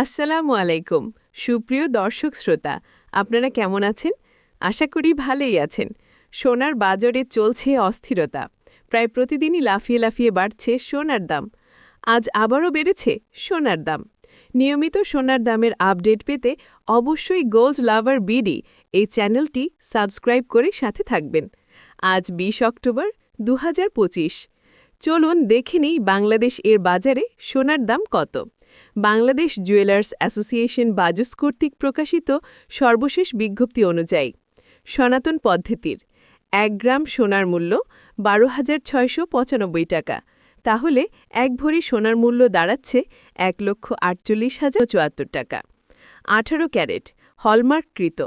আসসালামু আলাইকুম, সুপ্রিয় দর্শক শ্রোতা, আপনারা কেমন আছেন? আশা করি ভালোই আছেন। সোনার বাজারে চলছে অস্থিরতা। প্রায় প্রতিদিনই লাফিয়ে লাফিয়ে বাড়ছে সোনার দাম। আজ আবারও বেড়েছে সোনার দাম। নিয়মিত সোনার দামের আপডেট পেতে অবশ্যই গোল্ড লাভার বিডি এই চ্যানেলটি সাবস্ক্রাইব করে সাথে থাকবেন। আজ ২০ অক্টোবর দু হাজার পঁচিশ। চলুন দেখে নিই বাংলাদেশ এর বাজারে সোনার দাম কত। বাংলাদেশ জুয়েলার্স অ্যাসোসিয়েশন বাজুস কর্তৃক প্রকাশিত সর্বশেষ বিজ্ঞপ্তি অনুযায়ী সনাতন পদ্ধতির এক গ্রাম সোনার মূল্য বারো হাজার ছয়শো পঁচানব্বই টাকা। তাহলে এক ভরি সোনার মূল্য দাঁড়াচ্ছে এক লক্ষ আটচল্লিশ হাজার চুয়াত্তর টাকা। আঠারো ক্যারেট হলমার্ককৃত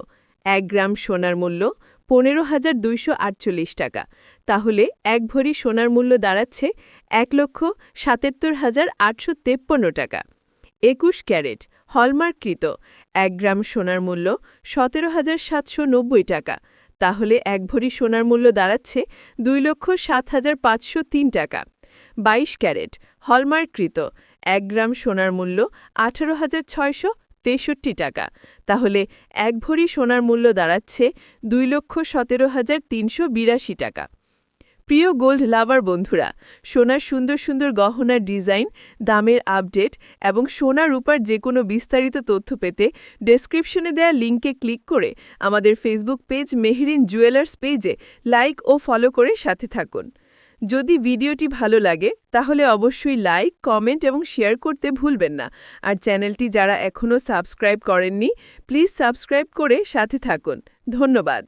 এক গ্রাম সোনার মূল্য পনেরো হাজার দুইশো আটচল্লিশ টাকা। তাহলে এক ভরি সোনার মূল্য দাঁড়াচ্ছে এক লক্ষ সাতাত্তর হাজার আটশো তেপ্পন্ন টাকা। একুশ ক্যারেট, হলমার্ককৃত। এক গ্রাম সোনার মূল্য সতেরো হাজার সাতশো নব্বই টাকা। তাহলে এক ভরি সোনার মূল্য দাঁড়াচ্ছে দুই লক্ষ সাত হাজার পাঁচশো তিন টাকা। বাইশ ক্যারেট, হলমার্ককৃত। এক গ্রাম সোনার মূল্য আঠারো হাজার ছয়শো তেষট্টি টাকা। তাহলে এক ভরি সোনার মূল্য দাঁড়াচ্ছে দুই লক্ষ সতেরো হাজার তিনশো বিরাশি টাকা। প্রিয় গোল্ড লাভার বন্ধুরা, সোনার সুন্দর সুন্দর গহনার ডিজাইন, দামের আপডেট এবং সোনা রূপার যে কোনো বিস্তারিত তথ্য পেতে ডেসক্রিপশনে দেয়া লিঙ্কে ক্লিক করে আমাদের ফেসবুক পেজ মেহরিন জুয়েলার্স পেজে লাইক ও ফলো করে সাথে থাকুন। যদি ভিডিওটি ভালো লাগে, তাহলে অবশ্যই লাইক, কমেন্ট এবং শেয়ার করতে ভুলবেন না। আর চ্যানেলটি যারা এখনও সাবস্ক্রাইব করেননি, প্লিজ সাবস্ক্রাইব করে সাথে থাকুন। ধন্যবাদ।